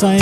চাই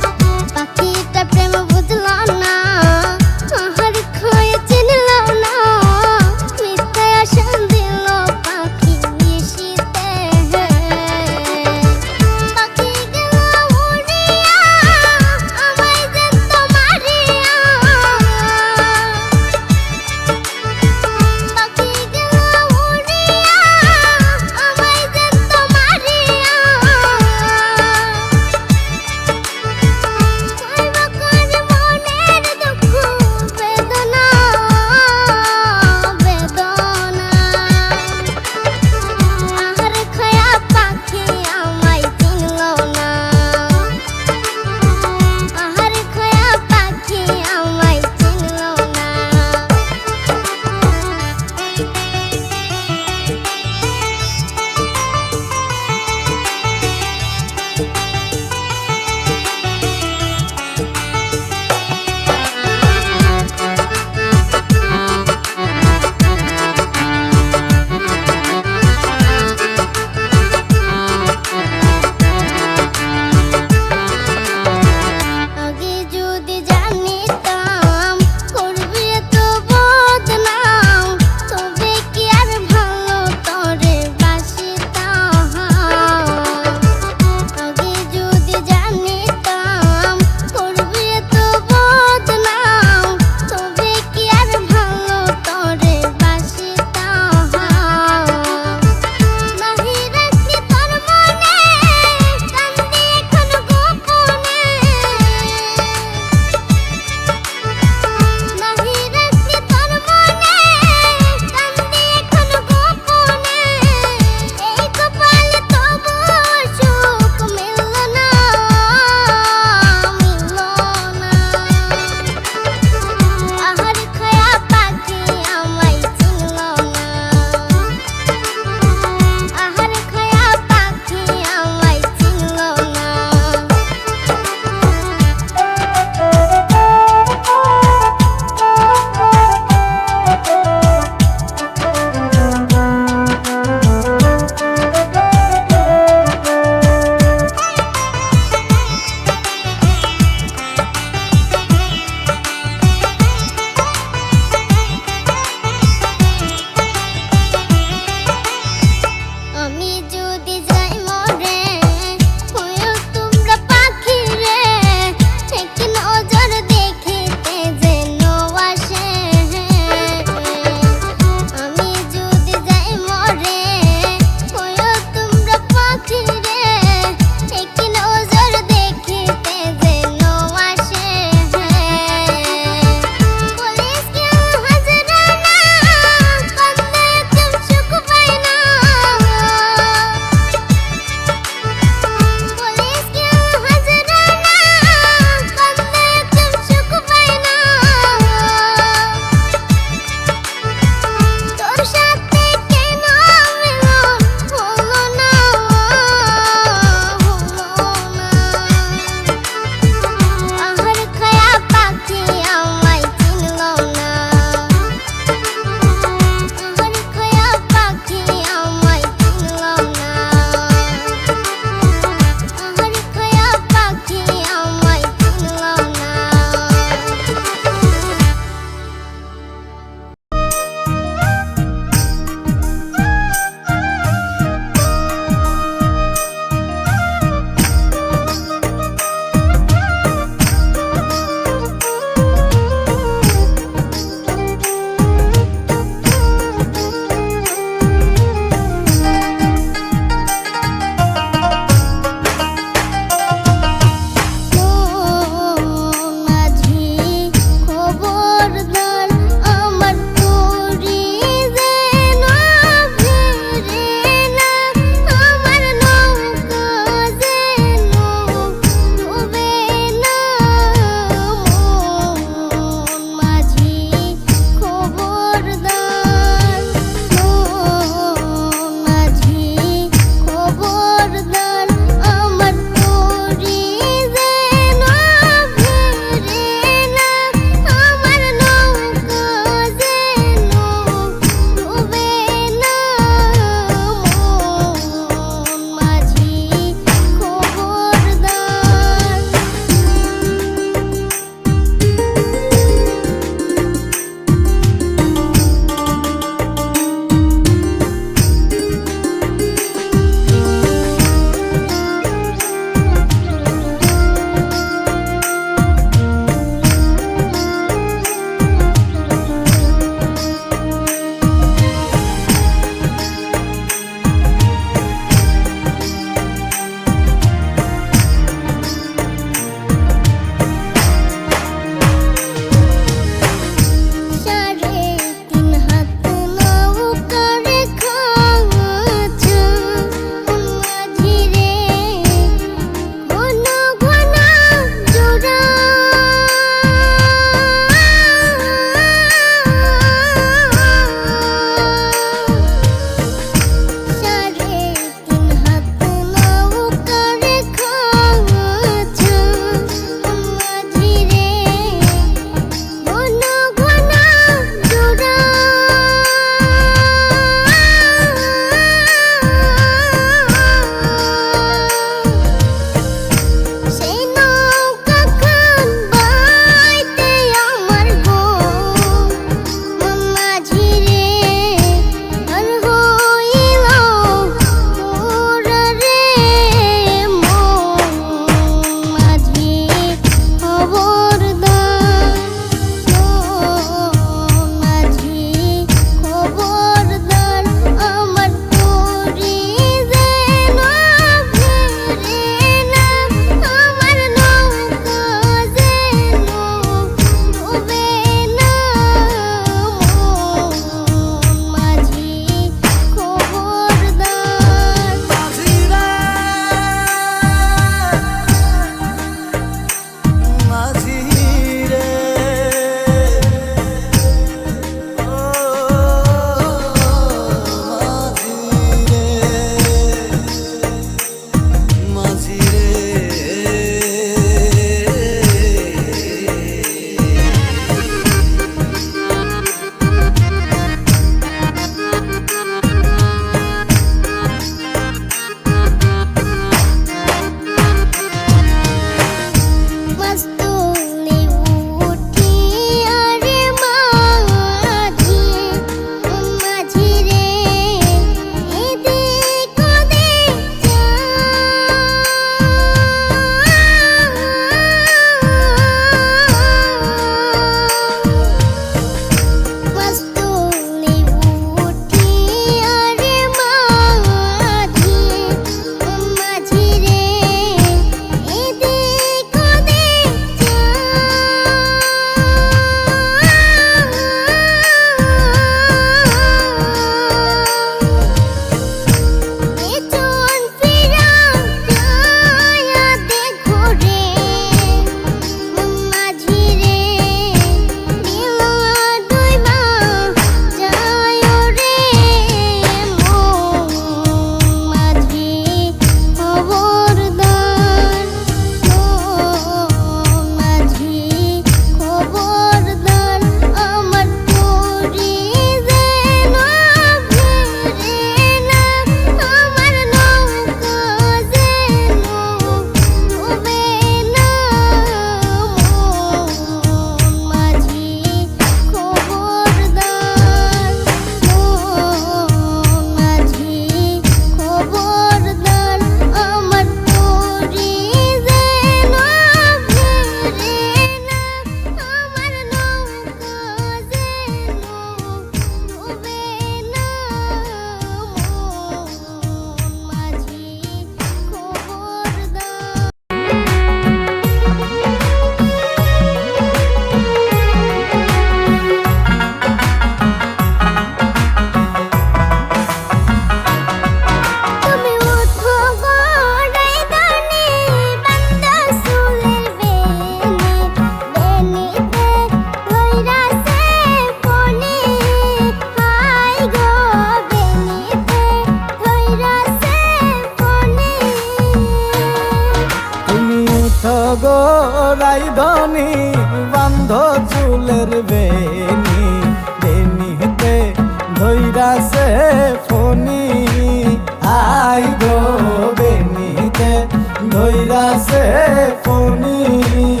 ফনি।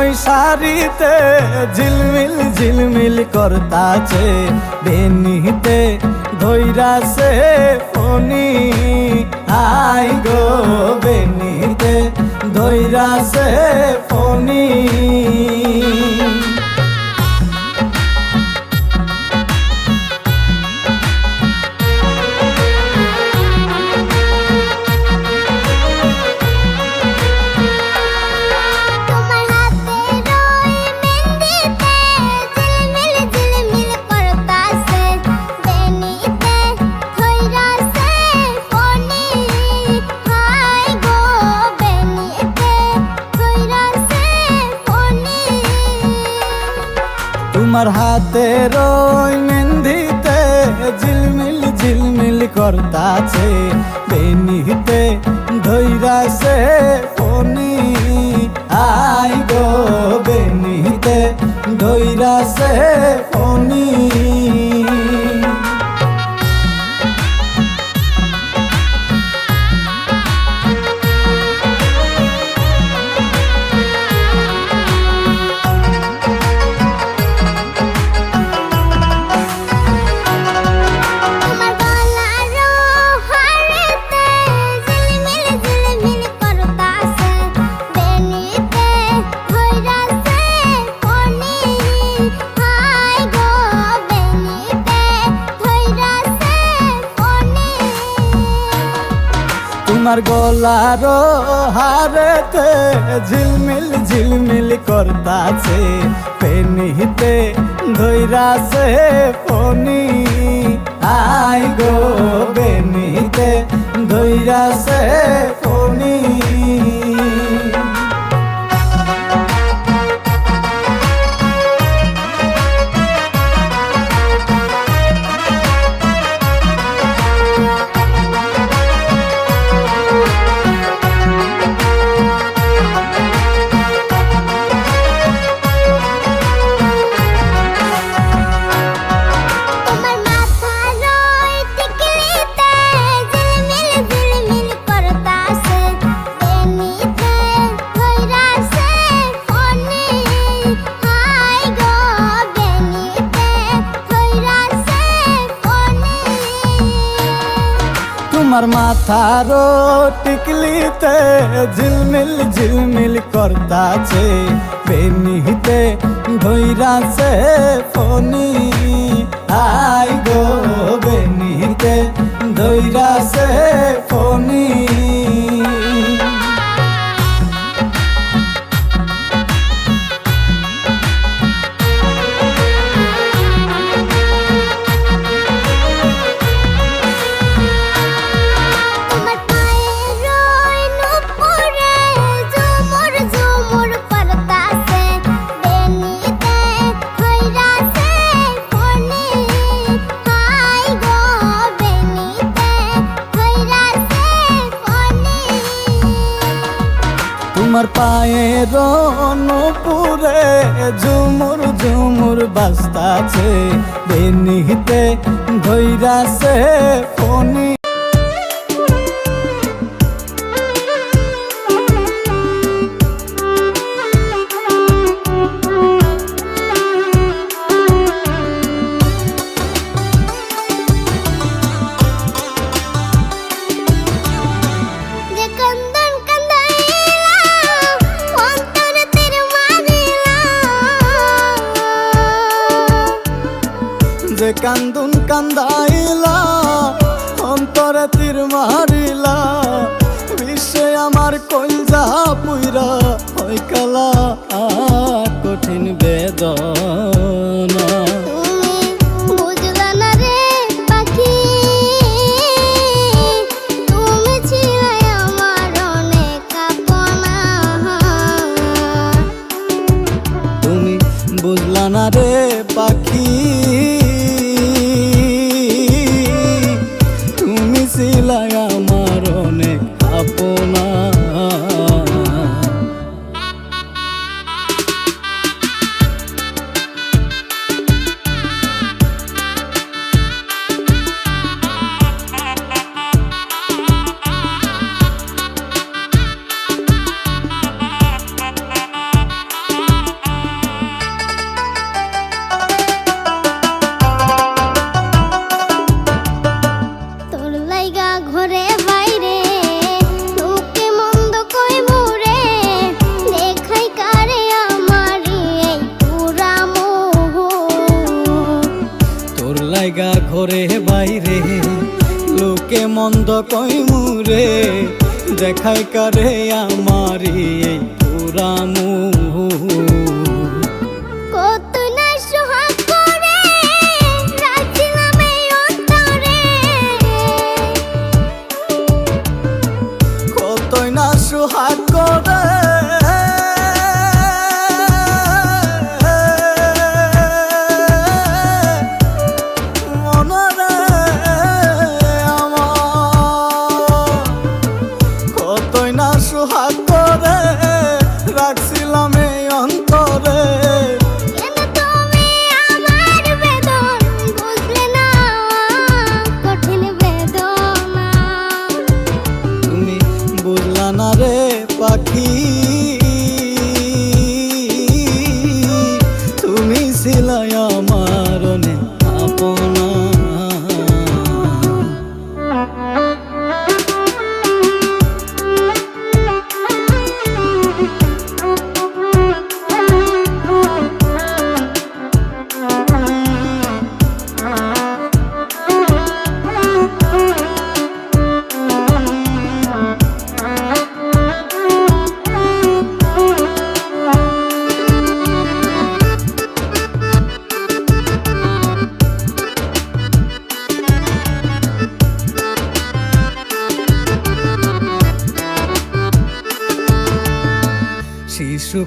পিন্ধনের সারিতে ঝিলমিল ঝিলমিল করতাছে বেনিতে ধৈরাছে ফনি আই গো বেনিতে ধৈরাছে ফনি তোমার হাতের ওই মেহেন্দিতে, ঝিলমিল ঝিলমিল করতাছে বেনিতে, ধৈরাছে ফোনি। I go বেনিতে, ধৈরাছে Fani. তোমার গলার হারেতে ঝিলমিল ঝিলমিল করতাছে পেনিতে ধৈরাছে ফনি আই গো বেনিতে ধৈরাছে ফনি মাথার টিকলিতে ঝিলমিল ঝিলমিল করতাছে বেনিতে ধৈরাছে ফনি আই গো বেনিতে ধৈরাছে ফনি ঝুমুর বাস্তাছে বেনিতে ধৈরাছে ফনি। জানা রে পাখি। ঘরে বাইরে লোকে মন্দ কই মুরে দেখায় কারে আমারি এই পুরানো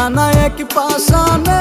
ঠিকানা এক পাশানে